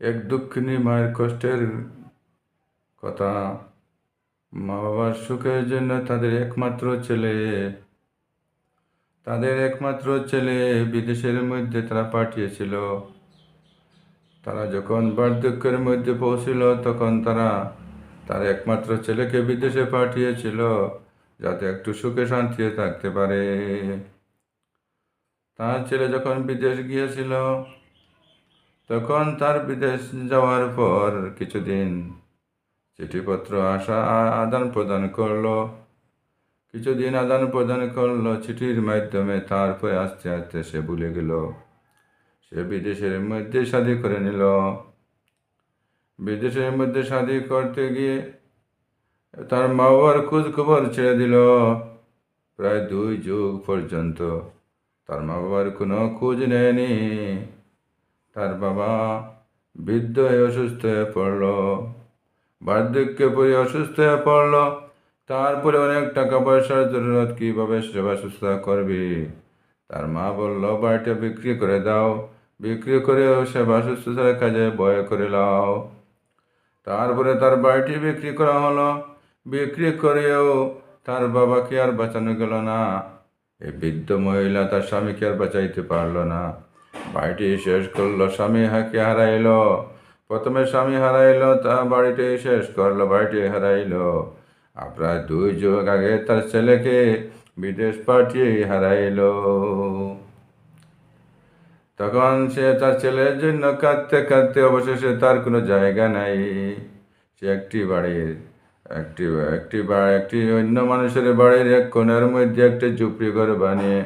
এক দুঃখিনী মায়ের কষ্টের কথা। মা বাবার সুখের জন্য তাদের একমাত্র ছেলে। তাদের একমাত্র ছেলে বিদেশের মধ্যে তারা পাঠিয়েছিল। তারা যখন বার্ধক্যের মধ্যে পৌঁছিল, তখন তারা তার একমাত্র ছেলেকে বিদেশে পাঠিয়েছিল, যাতে একটু সুখে শান্তিতে থাকতে পারে। তার ছেলে যখন বিদেশ গিয়েছিল তখন তার বিদেশ যাওয়ার পর কিছুদিন চিঠিপত্র আসা আদান প্রদান করল। কিছুদিন আদান প্রদান করল, চিঠির মাধ্যমে তারপরে আস্তে আস্তে সে ভুলে গেল। সে বিদেশের মধ্যে শাদি করে নিল। বিদেশের মধ্যে শাদি করতে গিয়ে তার মা বাবার খোঁজ খবর ছেড়ে দিল। প্রায় দুই যুগ পর্যন্ত তার মা বাবার কোনো খোঁজ নেয়নি। তার বাবা বৃদ্ধ হয়ে অসুস্থ হয়ে পড়ল। বার্ধক্যে পড়ে অসুস্থ হয়ে পড়ল। তারপরে অনেক টাকা পয়সার জরুরত, কীভাবে সেবা শুশ্রূষা করবি? তার মা বলল, বাড়িটা বিক্রি করে দাও। বিক্রি করেও সেবা শুশ্রূষার কাজে বয় করে লাও তারপরে তার বাড়িটি বিক্রি করা হলো। বিক্রি করেও তার বাবাকে আর বাঁচানো গেল না। এই বৃদ্ধ মহিলা তার স্বামীকে আর বাঁচাইতে পারল না। বাড়িটি শেষ করল, স্বামী হাকে হারাইলো। প্রথমে স্বামী হারাইলো, তা বাড়িটি শেষ করল, বাড়িটি হারাইলো। প্রায় দুই যুগ আগে তার ছেলেকে বিদেশ পাঠিয়ে হারাইলো। তখন সে তার ছেলের জন্য কাঁদতে কাঁদতে অবশেষে তার কোনো জায়গা নাই। সে একটি বাড়ির একটি একটি একটি অন্য মানুষের বাড়ির এক কোণের মধ্যে একটি ঝুপড়ি ঘর বানিয়ে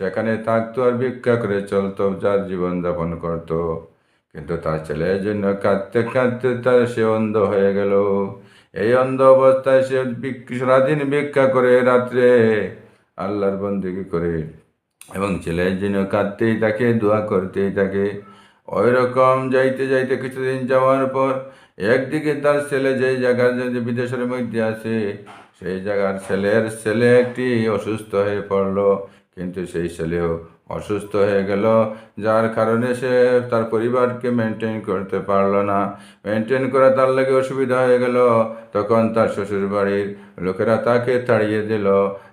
সেখানে থাকতো আর ভিক্ষা করে চলতো, যার জীবনযাপন করত। কিন্তু তার ছেলের জন্য কাঁদতে কাঁদতে তার সে অন্ধ হয়ে গেল। এই অন্ধ অবস্থায় সে সারাদিন ভিক্ষা করে রাত্রে আল্লাহর বন্দিগি করে। এবং ছেলের জন্য কাঁদতেই থাকে, দোয়া করতেই থাকে। ওই রকম যাইতে যাইতে কিছুদিন যাওয়ার পর একদিকে তার ছেলে যেই জায়গার যে বিদেশের মধ্যে আছে, সেই জায়গার ছেলের ছেলে একটি অসুস্থ হয়ে পড়ল। কিন্তু সেই ছেলেও অসুস্থ হয়ে গেল, যার কারণে সে তার পরিবারকে মেনটেন করতে পারল না। মেনটেন করা তার লাগে অসুবিধা হয়ে গেল। তখন তার শ্বশুর বাড়ির লোকেরা তাকে তাড়িয়ে দিল,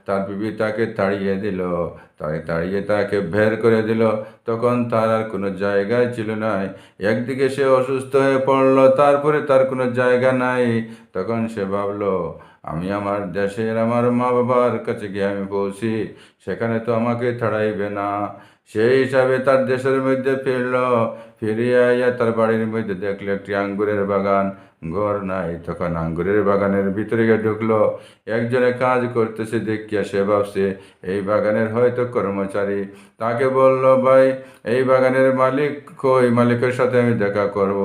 তার বিবি তাকে তাড়িয়ে দিল, তাই তাড়িয়ে তাকে বের করে দিল। তখন তার আর কোনো জায়গায় ছিল না একদিকে সে অসুস্থ হয়ে পড়ল, তারপরে তার কোনো জায়গা নাই। তখন সে ভাবলো আমি আমার দেশের আমার মা বাবার কাছে গিয়ে আমি পৌঁছি সেখানে তো আমাকে ছাড়াইবে না। সেই হিসাবে তার দেশের মধ্যে ফিরল, ফিরিয়ে আইয়া তার বাড়ির মধ্যে দেখল একটি আঙ্গুরের বাগান। ঘর নাই, তখন আঙ্গুরের বাগানের ভিতরে গিয়ে ঢুকলো। একজনে কাজ করতেছে, দেখিয়া সে ভাবছে, এই বাগানের হয়তো কর্মচারী। তাকে বলল, ভাই, এই বাগানের মালিক কই? মালিকের সাথে আমি দেখা করব।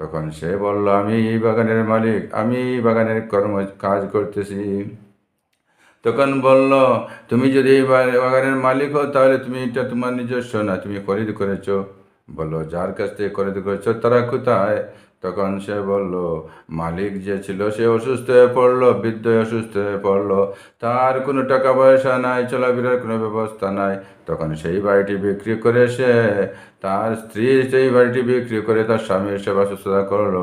তখন সে বলল, আমি বাগানের মালিক, আমি বাগানের কর্ম কাজ করতেছি। তখন বলল, তুমি যদি এই বাগানের মালিক হও, তাহলে তুমি এটা তোমার নিজস্ব না, তুমি খরিদ করেছ। বলল, যার কাছ থেকে খরিদ করেছ তারা কোথায়? তখন সে বলল, মালিক যে ছিল সে অসুস্থ হয়ে পড়ল বৃদ্ধ অসুস্থ হয়ে পড়ল। তার কোনো টাকা পয়সা নাই, চলাফেরার কোনো ব্যবস্থা নাই। তখন সেই বাড়িটি বিক্রি করে সে, তার স্ত্রী সেই বাড়িটি বিক্রি করে তার স্বামীর সেবা শুশ্রূষা করল।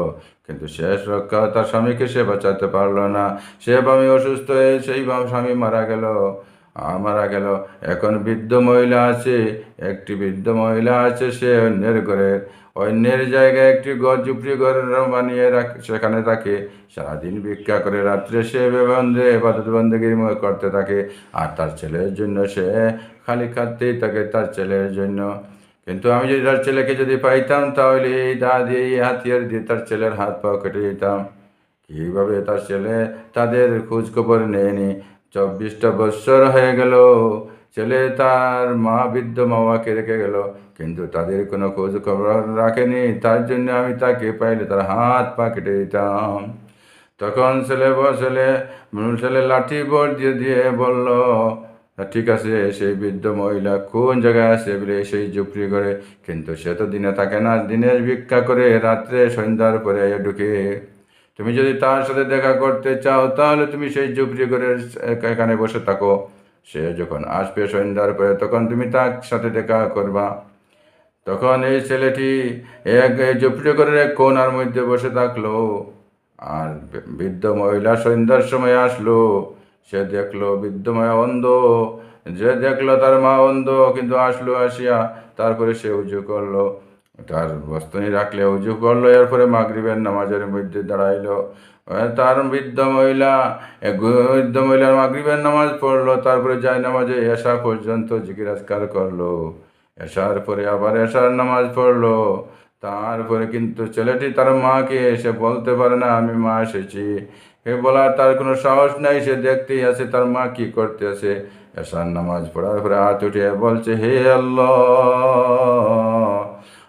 কিন্তু শেষ রক্ষা তার স্বামীকে সে বাঁচাতে পারল না। সে বামী অসুস্থ হয়ে সেই বাম স্বামী মারা গেল। মারা গেল, এখন বৃদ্ধ মহিলা আছে, একটি বৃদ্ধ মহিলা আছে, সে অন্যের ঘরের অন্যের জায়গায় একটি ঘর ঝুপড়ি ঘর বানিয়ে রাখ, সেখানে থাকে, সারাদিন ভিক্ষা করে রাত্রে সে বেবন্ধে এবাদত বন্দীগির করতে থাকে, আর তার ছেলের জন্য সে খালি খাটতেই থাকে তার ছেলের জন্য। কিন্তু আমি যদি তার ছেলেকে যদি পাইতাম, তাহলে এই দা দিয়ে, এই হাতিয়ার দিয়ে তার ছেলের হাত পা কেটে দিতাম। কীভাবে তার ছেলে তাদের খোঁজখবর নেয়নি? চব্বিশটা বৎসর হয়ে গেল, ছেলে তার মা বৃদ্ধ মামাকে রেখে গেল, কিন্তু তাদের কোনো খোঁজ খবর রাখেনি, তার জন্য আমি তাকে পাইলে তার হাত পা কেটে দিতাম। তখন ছেলে ব- ছেলে লাঠি বর দিয়ে দিয়ে বলল, ঠিক আছে, সেই বৃদ্ধ মহিলা কোন জায়গায় আছে বলে সেই ঝুপড়ি করে কিন্তু সে তো দিনে থাকে না দিনের ভিক্ষা করে রাত্রে সন্ধ্যার পরে ঢুকে। তুমি যদি তার সাথে দেখা করতে চাও, তাহলে তুমি সেই ঝুপড়ি করে এখানে বসে থাকো। সে যখন আসবে সন্ধ্যার পরে, তখন তুমি তার সাথে দেখা করবা। তখন এই ছেলেটি এক জুপিটকরের এক কোনার মধ্যে বসে থাকল। আর বৃদ্ধ মহিলা সন্ধ্যার সময় আসলো। সে দেখল, বৃদ্ধ মহিলা অন্ধ। যে দেখল, তার মা অন্ধ। কিন্তু আসলো, আসিয়া তারপরে সে উজু করল। তার বস্তনি রাখলে উজু করল, এরপরে মাগরিবের নামাজের মধ্যে দাঁড়াইলো। তার বৃদ্ধ মহিলা বৃদ্ধ মহিলার মাগরিবের নামাজ পড়ল, তারপরে যায় নামাজে এসা পর্যন্ত জিজ্ঞাসকার করল। এসার পরে আবার এসার নামাজ পড়ল। তারপরে কিন্তু ছেলেটি তার মাকে এসে বলতে পারে, না, আমি মা এসেছি। এ বলার তার কোনো সাহস নাই, সে দেখতেই আছে তার মা কি করতে আছে এসার নামাজ পড়ার পরে হাত উঠে বলছে, হে আল্লাহ!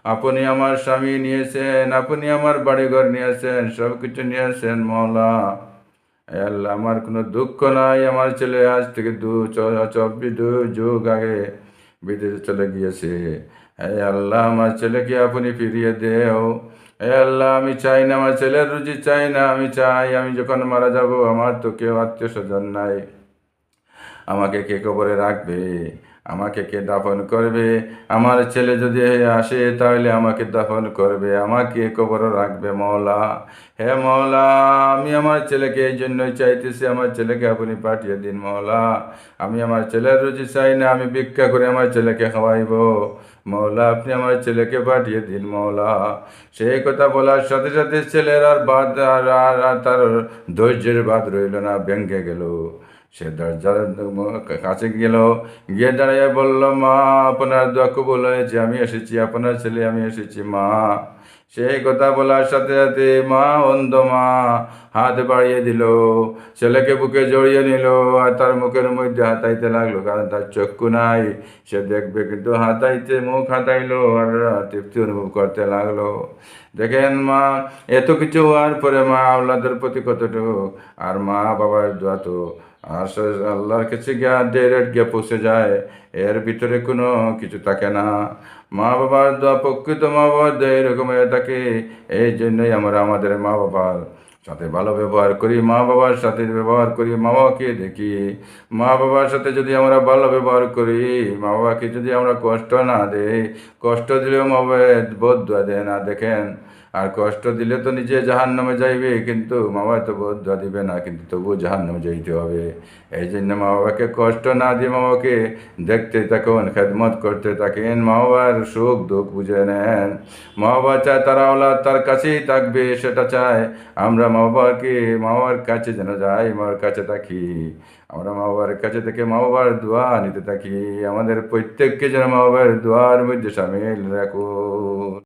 আপনি আমার স্বামী নিয়েছেন, আপনি আমার বাড়িঘর নিয়েছেন সব কিছু নিয়েছেন হে আল্লাহ, আমার কোনো দুঃখ নাই। আমার ছেলে আজ থেকে দু চব্বিশ, দু যুগ আগে বিদেশে চলে গিয়েছে। হে আল্লাহ, আমার ছেলেকে আপনি ফিরিয়ে দেও। হে আল্লাহ, আমি চাই না, আমার ছেলের রুচি চাই না, আমি চাই আমি যখন মারা যাব, আমার তো কেউ আত্মীয় স্বজন নাই। আমাকে কে কবরে রাখবে? আমাকে কে দাফন করবে? আমার ছেলে যদি আসে, তাহলে আমাকে দাফন করবে। আমাকে কবরে রাখবে মৌলা হে মৌলা আমি আমার ছেলেকে এই জন্যই চাইতেছি, আমার ছেলেকে আপনি পাঠিয়ে দিন মৌলা আমি আমার ছেলের রুচি চাই না, আমি ভিক্ষা করে আমার ছেলেকে খাওয়াইব। মৌলা আপনি আমার ছেলেকে পাঠিয়ে দিন মৌলা সেই কথা বলার সাথে সাথে ছেলের আর বাদ, আর তার ধৈর্যের বাদ রইল না ভেঙ্গে গেল। সে দরজার কাছে গেল, গিয়ে দাঁড়িয়ে বলল, মা, আপনার দোয়া কবুল হয়েছে, আমি এসেছি, আপনার ছেলে, আমি এসেছি, মা। সেই কথা বলার সাথে সাথে মা, অন্ধ মা, হাত বাড়িয়ে দিল, ছেলেকে বুকে জড়িয়ে নিল, আর তার মুখের মধ্যে হাতাইতে লাগল, কারণ তার চক্ষু নাই। সে দেখবে কিন্তু হাতাইতে মুখ হাতাইলো, আর তৃপ্তি অনুভব করতে লাগল। দেখেন মা, এত কিছু হওয়ার পরে মা আল্লাদের প্রতি কতটুকু, আর মা বাবার দোয়া তো আর আল্লাহর কাছে গিয়ে ডাইরেক্ট গিয়ে পৌঁছে যায়। এর ভিতরে কোনো কিছু থাকে না। মা বাবার দোয়া, প্রকৃত মা বাবার দোয়া এরকম হয়ে থাকে। এই জন্যই আমরা আমাদের মা বাবার সাথে ভালো ব্যবহার করি, মা বাবার সাথে ব্যবহার করি, মা বাবাকে দেখি। মা বাবার সাথে যদি আমরা ভালো ব্যবহার করি, মা বাবাকে যদি আমরা কষ্ট না দেই, কষ্ট দিলেও মা বাবা বোধ দেয় না। দেখেন আর কষ্ট দিলে তো নিজে জাহান নামে যাইবে, কিন্তু মা বাবা তো বোধ দিবে না, কিন্তু তবুও জাহান নামে যাইতে হবে। এই জন্য মা বাবাকে কষ্ট না দিয়ে মা বাবাকে দেখতে থাকুন, খেদমত করতে থাকেন, মা বাবার সুখ দুঃখ বুঝে নেন। মা বাবা চায় তারা ওলাদ তার কাছেই থাকবে, সেটা চায় আমরা মা বাবাকে, মা বাবার কাছে যেন যাই, মা বাবার কাছে থাকি। আমরা মা বাবার কাছে থেকে মা বাবার দোয়া নিতে থাকি। আমাদের প্রত্যেককে যেন মা বাবার দোয়ার মধ্যে সামিল রাখুন।